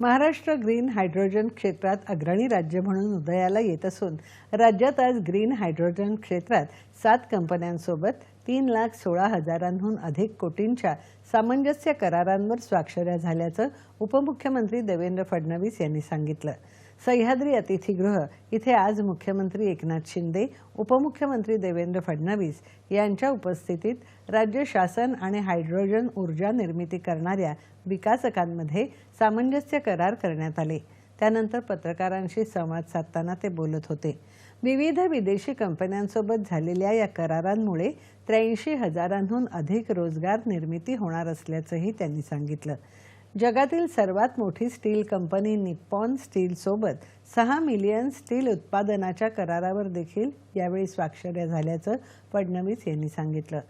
Maharashtra green hydrogen क्षेत्रात अग्रणी राज्य म्हणून उदयाला येत असून राज्यात आज ग्रीन हायड्रोजन क्षेत्रात सात कंपन्यांसोबत तीन लाख सोळा हजारांहून अधिक कोटींच्या सामंजस्य करारांवर स्वाक्षऱ्या झाल्याचं उपमुख्यमंत्री देवेंद्र फडणवीस यांनी सांगितलं. सह्याद्री अतिथीगृह. इथे आज मुख्यमंत्री एकनाथ शिंदे उपमुख्यमंत्री देवेंद्र फडणवीस यांच्या उपस्थितीत राज्य शासन आणि हायड्रोजन ऊर्जा निर्मिती करणाऱ्या विकासकांमध्ये सामंजस्य करार करण्यात आले. त्यानंतर पत्रकारांशी संवाद साधताना ते बोलत होते. विविध विदेशी कंपन्यांसोबत झालेल्या या करारांमुळे त्र्याऐंशी हजारांहून अधिक रोजगार निर्मिती होणार असल्याचंही त्यांनी सांगितलं. जगातील सर्वात मोठी स्टील कंपनी निप्पॉन स्टीलसोबत सहा मिलियन स्टील उत्पादनाच्या करारावर देखील यावेळी स्वाक्षऱ्या झाल्याचं फडणवीस यांनी सांगितलं.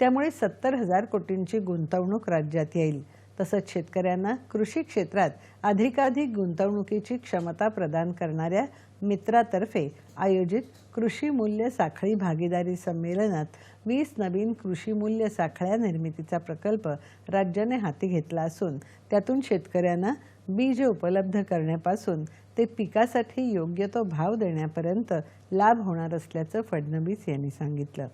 त्यामुळे सत्तर हजार कोटींची गुंतवणूक राज्यात येईल. तसंच शेतकऱ्यांना कृषी क्षेत्रात अधिकाधिक गुंतवणुकीची क्षमता प्रदान करणाऱ्या मित्रातर्फे आयोजित कृषी मूल्य साखळी भागीदारी संमेलनात वीस नवीन कृषी मूल्य साखळ्या निर्मितीचा प्रकल्प राज्याने हाती घेतला असून त्यातून शेतकऱ्यांना बीज उपलब्ध करण्यापासून ते पिकासाठी योग्य तो भाव देण्यापर्यंत लाभ होणार असल्याचं फडणवीस यांनी सांगितलं.